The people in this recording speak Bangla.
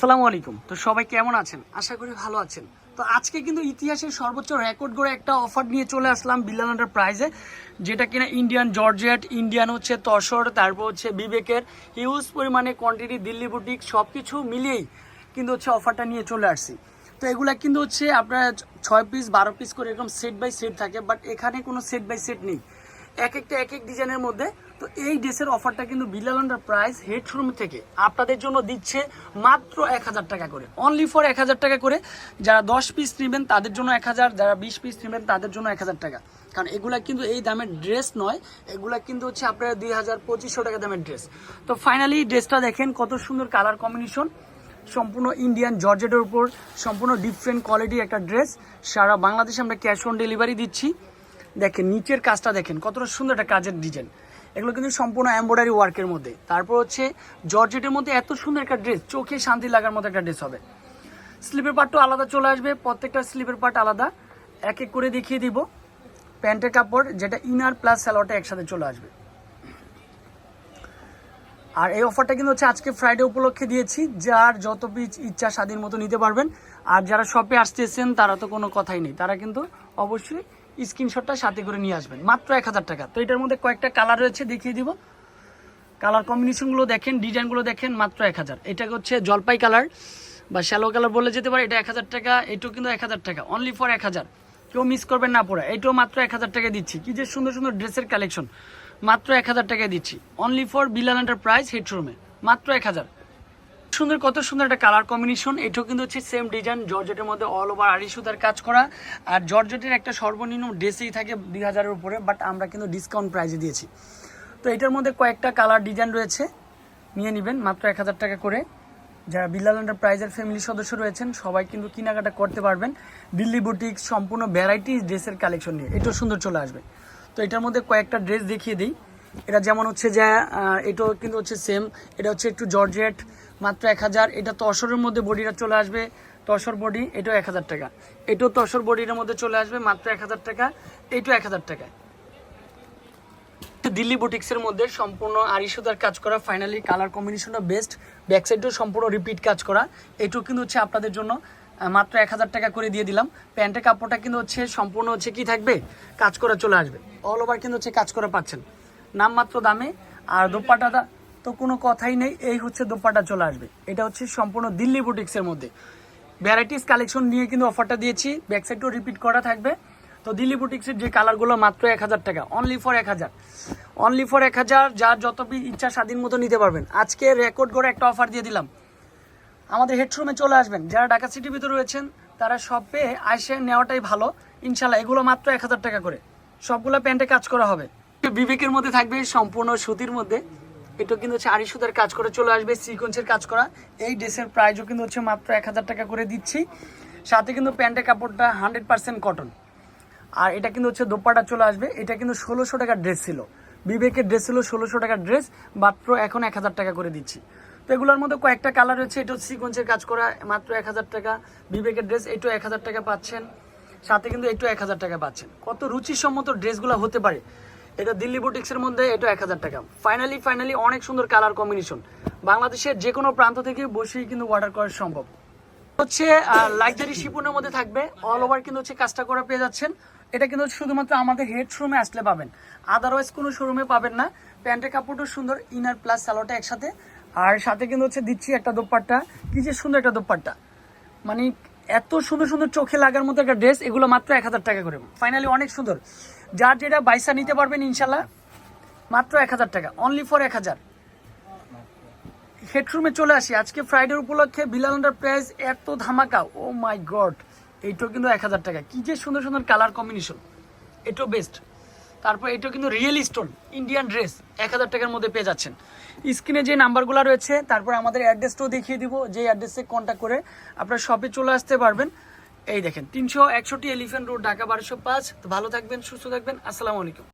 আসসালামু আলাইকুম। তো সবাই কেমন আছেন? আশা করি ভালো আছেন। তো আজকে কিন্তু ইতিহাসের সর্বোচ্চ রেকর্ড করে একটা অফার নিয়ে চলে আসলাম বিলিয়নার প্রাইজে যেটা কিনা ইন্ডিয়ান জর্জেট ইন্ডিয়ান হচ্ছে তসর, তারপর হচ্ছে বিবেকের হিউজ পরিমাণে কোয়ান্টিটি দিল্লি বুটিক সব কিছু মিলিয়েই কিন্তু হচ্ছে অফারটা নিয়ে চলে আসছি। তো এগুলা কিন্তু হচ্ছে আপনার ছয় পিস বারো পিস করে এরকম সেট বাই সেট থাকে বাট এখানে কোনো সেট বাই সেট নেই। এক একটা, এক এক ডিজাইনের মধ্যে তো এই ড্রেসের অফারটা কিন্তু বিলালান্ডার প্রাইস হেড শোরুম থেকে আপনাদের জন্য দিচ্ছে মাত্র এক হাজার টাকা করে। অনলি ফর এক হাজার টাকা করে। যারা দশ পিস নেবেন, তাদের জন্য এক হাজার, যারা বিশ পিস নেবেন, তাদের জন্য এক হাজার টাকা। কারণ এগুলা কিন্তু এই দামের ড্রেস নয়, এগুলা কিন্তু হচ্ছে আপনার দুই হাজার পঁচিশশো টাকা দামের ড্রেস তো ফাইনালি ড্রেসটা দেখেন কত সুন্দর কালার কম্বিনেশন সম্পূর্ণ ইন্ডিয়ান জর্জেটের উপর, সম্পূর্ণ ডিফারেন্ট কোয়ালিটির একটা ড্রেস সারা বাংলাদেশে আমরা ক্যাশ অন ডেলিভারি দিচ্ছি। দেখেন, নিচের কাজটা দেখেন, কতটা সুন্দর একটা কাজের ডিজাইন এগুলো কিন্তু সম্পূর্ণ এম্ব্রয়ডারি ওয়ার্কের মধ্যে। তারপর হচ্ছে জর্জেটের মধ্যে এত সুন্দর একটা ড্রেস চোখে শান্তি লাগার মতো একটা ড্রেস হবে। স্লিপের পার্টটা আলাদা চলে আসবে, প্রত্যেকটা স্লিপের পার্ট আলাদা। এক এক করে দেখিয়ে দিব। প্যান্টের কাপড়, যেটা ইনার প্লাস স্যালোয়ারটা একসাথে চলে আসবে। আর এই অফারটা কিন্তু হচ্ছে আজকে ফ্রাইডে উপলক্ষে দিয়েছি। যার যত পিস ইচ্ছা স্বাধীন মতো নিতে পারবেন। আর যারা শপে আসতেছেন, তারা তো কোনো কথাই নেই। তারা কিন্তু অবশ্যই স্ক্রিনশটটা সাথে করে নিয়ে আসবেন। মাত্র এক হাজার টাকা। তো এটার মধ্যে কয়েকটা কালার রয়েছে, দেখিয়ে দিব। কালার কম্বিনেশনগুলো দেখেন, ডিজাইনগুলো দেখেন, মাত্র এক হাজার। এটা হচ্ছে জলপাই কালার বা শ্যালো কালার বলে যেতে পারে, এটা এক হাজার টাকা, এটাও কিন্তু এক হাজার টাকা অনলি ফর এক হাজার। কেউ মিস করবেন না পড়া এটাও মাত্র এক হাজার টাকা দিচ্ছি। কি যে সুন্দর সুন্দর ড্রেসের কালেকশন মাত্র এক হাজার টাকায় দিচ্ছি। অনলি ফর বিলাল এন্টারপ্রাইজ হেডরুমে মাত্র এক হাজার। সুন্দর, কত সুন্দর একটা কালার কম্বিনেশন এটাও কিন্তু হচ্ছে সেম ডিজাইন জর্জেটের মধ্যে অল ওভার আড়ি সুতার কাজ করা। আর জর্জেটের একটা সর্বনিম্ন ড্রেসেই থাকে দুই হাজারের উপরে বাট আমরা কিন্তু ডিসকাউন্ট প্রাইজে দিয়েছি। তো এটার মধ্যে কয়েকটা কালার ডিজাইন রয়েছে। নিয়ে নেবেন, মাত্র এক হাজার টাকা করে। যারা বিল্লাল প্রাইজের ফ্যামিলি সদস্য রয়েছেন, সবাই কিন্তু কেনাকাটা করতে পারবেন। দিল্লি বুটিক সম্পূর্ণ ভ্যারাইটি ড্রেসের কালেকশন নিয়ে। এটাও সুন্দর চলে আসবে। তো এটার মধ্যে কয়েকটা ড্রেস দেখিয়ে দিই। এটা যেমন হচ্ছে যে এটাও কিন্তু হচ্ছে সেম এটা হচ্ছে একটু জর্জেট, মাত্র এক হাজার। এটা তসরের মধ্যে বডিটা চলে আসবে, তসর বডি, এটাও এক হাজার টাকা। এটাও তসর বডির মধ্যে চলে আসবে, মাত্র এক হাজার টাকা, এটাও এক হাজার টাকা। দিল্লি বুটিক্সের মধ্যে সম্পূর্ণ আড়িসুদার কাজ করা ফাইনালি কালার কম্বিনেশনটা বেস্ট ব্যাক সাইডও সম্পূর্ণ রিপিট কাজ করা। এটুকু কিন্তু হচ্ছে আপনাদের জন্য মাত্র এক হাজার টাকা করে দিয়ে দিলাম। প্যান্টের কাপড়টা কিন্তু হচ্ছে সম্পূর্ণ হচ্ছে কি থাকবে? কাজ করা চলে আসবে। অল ওভার কিন্তু হচ্ছে কাজ করা পাচ্ছেন। নামমাত্র দামে, আর দোপাটাটা তো কোনো কথাই নেই, এই হচ্ছে দোপাটা চলে আসবে। এটা হচ্ছে সম্পূর্ণ দিল্লি বুটিক্সের মধ্যে। ভ্যারাইটিস কালেকশন নিয়ে কিন্তু অফারটা দিয়েছি ব্যাক সাইডও রিপিট করা থাকবে। তো দিল্লি বুটিক্সের যে কালারগুলো মাত্র এক হাজার টাকা অনলি ফর এক হাজার। অনলি ফর এক হাজার যার যত ইচ্ছা স্বাধীন মতো নিতে পারবেন। আজকে রেকর্ড করে একটা অফার দিয়ে দিলাম। আমাদের হেডরুমে চলে আসবেন। যারা ঢাকা সিটির ভিতরে রয়েছেন, তারা সব পেয়ে আসে, নেওয়াটাই ভালো। ইনশাল্লাহ এগুলো মাত্র এক হাজার টাকা করে। সবগুলো প্যান্টে কাজ করা হবে। বিবেকের মধ্যে থাকবে, সম্পূর্ণ সুতির মধ্যে। এটা কিন্তু হচ্ছে আড়ি সুতার কাজ করে, চলে আসবে সিকোয়েন্সের কাজ করা। এই ড্রেসের প্রাইসও কিন্তু হচ্ছে মাত্র এক হাজার টাকা করে দিচ্ছি। সাথে কিন্তু প্যান্টের কাপড়টা হান্ড্রেড পার্সেন্ট কটন আর এটা কিন্তু হচ্ছে দোপাটা চলে আসবে। এটা কিন্তু ষোলোশো টাকার ড্রেস ছিল। বিবেকের ড্রেস ছিল ষোলোশো টাকার ড্রেস মাত্র এখন এক হাজার টাকা করে দিচ্ছি। তো এগুলোর মধ্যে কয়েকটা কালার রয়েছে এটা সিকোয়েন্সের কাজ করা, মাত্র এক হাজার টাকা। বিবেকের ড্রেস এটাও এক হাজার টাকা পাচ্ছেন। সাথে কিন্তু একটু এক হাজার টাকা পাচ্ছেন। কত রুচিসম্মত ড্রেসগুলো হতে পারে। এটা দিল্লি বুটিক্সের মধ্যে এটা এক হাজার টাকা। ফাইনালি ফাইনালি অনেক সুন্দর কালার কম্বিনেশন বাংলাদেশের যে কোনো প্রান্ত থেকে বসেই কিন্তু অর্ডার করা সম্ভব। হচ্ছে লাক্সারি শিপনের মধ্যে থাকবে। অল ওভার কিন্তু হচ্ছে কাজটা করে পেয়ে যাচ্ছেন। এটা কিন্তু শুধুমাত্র আমাদের হেড শোরুমে আসলে পাবেন। আদারওয়াইজ কোনো শোরুমে পাবেন না। প্যান্টের কাপড়টাও সুন্দর ইনার প্লাস স্যালোটা একসাথে। আর সাথে কিন্তু হচ্ছে দিচ্ছি একটা দোপাট্টা। কি যে সুন্দর একটা দোপাট্টা। মানে এত সুন্দর সুন্দর চোখে লাগার মতো একটা ড্রেস এগুলো মাত্র এক হাজার টাকা করে। ফাইনালি অনেক সুন্দর। যার যেটা বাইসা নিতে পারবেন ইনশাল্লাহ মাত্র এক হাজার টাকা। অনলি ফর এক হাজার। হেডরুমে চলে আসি। আজকে ফ্রাইডে উপলক্ষে বিলাল প্রাইস এত ধামাকা। ও মাই গড এইটাও কিন্তু এক হাজার টাকা। কী যে সুন্দর সুন্দর কালার কম্বিনেশন এটাও বেস্ট তারপর এটা কিন্তু রিয়েল স্টোন ইন্ডিয়ান ড্রেস এক হাজার টাকার মধ্যে পেয়ে যাচ্ছেন। স্ক্রিনে যে নাম্বারগুলো রয়েছে, তারপর আমাদের অ্যাড্রেসটাও দেখিয়ে দিব যে অ্যাড্রেসে কন্ট্যাক্ট করে আপনার শপে চলে আসতে পারবেন। এই দেখেন, তিনশো একষট্টি এলিফেন্ট রোড ঢাকা বারোশো পাঁচ। ভালো থাকবেন, সুস্থ থাকবেন, আসসালামু আলাইকুম।